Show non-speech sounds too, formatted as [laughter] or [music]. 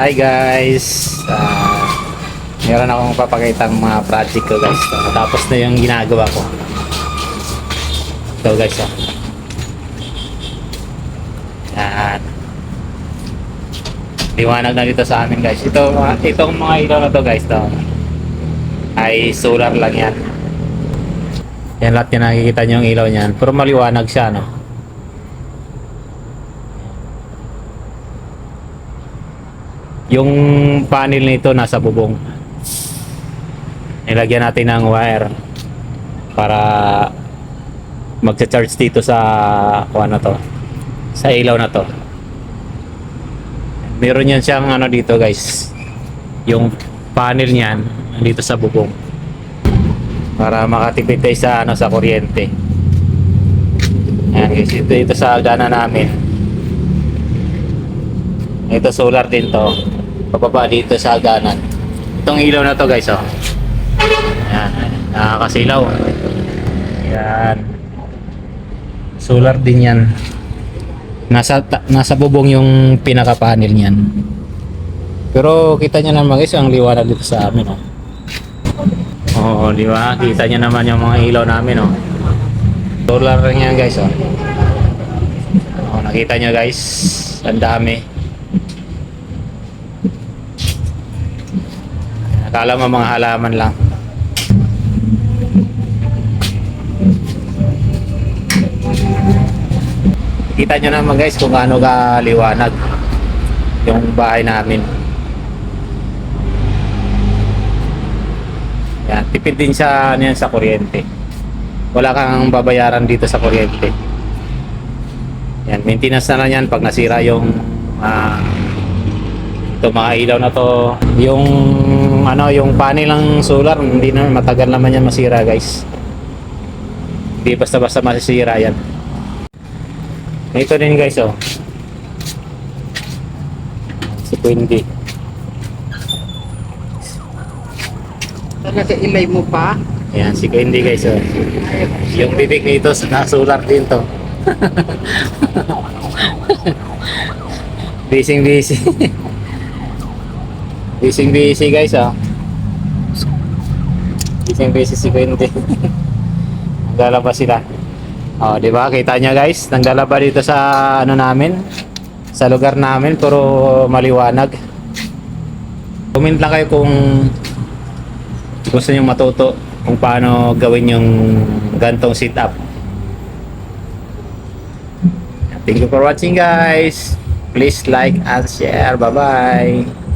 Hi guys! Ah, meron akong papakita mga project ko guys. Tapos na yung ginagawa ko. Ito guys oh. Yan. Liwanag na dito sa amin guys. Ito, itong mga ilaw na to guys. To, ay solar lang yan. Yan lahat yung nakikita nyo yung ilaw niyan. Pero maliwanag siya no. Yung panel nito nasa bubong. Nilagyan natin ng wire para magcha-charge dito sa kung ano to sa ilaw na to. Meron yan siyang ano dito guys. Yung panel niyan dito sa bubong para makatipid sa ano sa kuryente. Ayan guys, ito, ito sa gana namin. Ito solar din to. Pababa dito sa haganan. Itong ilaw na to guys oh. Ayan, nakakasilaw. Ayan. Solar din yan. Nasa ta- nasa bubong yung pinaka panel niyan. Pero kita niyo naman guys ang liwanag dito sa amin oh. Oo, di ba? Kita niyo naman yung mga ilaw namin oh. Solar lang yan guys oh. Oh, nakita niyo guys, ang dami. Akala mo mga halaman lang. Kita nyo naman guys kung gaano kaliwanag yung bahay namin. Yan, tipid din sa ano yan, sa kuryente. Wala kang babayaran dito sa kuryente. Yan, maintenance na lang yan pag nasira yung ah, ito mga ilaw na to. Yung ano, yung panel ng solar, hindi na matagal naman yan masira, guys. Hindi basta-basta masisira yan. Ito din guys, oh. Si Quindy. Talaga ilay mo pa? Ayan, si Quindy guys, oh. Yung bibig nito na solar din to. [laughs] busy [laughs] busy. busy guys, oh. Busy busy si Quindy. [laughs] Naglalaba sila. Oh, di ba? Kita niya guys, naglalaba dito sa ano namin, sa lugar namin, pero maliwanag. Comment lang kayo kung gusto niyo matuto kung paano gawin yung gantong sit-up. Thank you for watching guys. Please like and share. Bye-bye.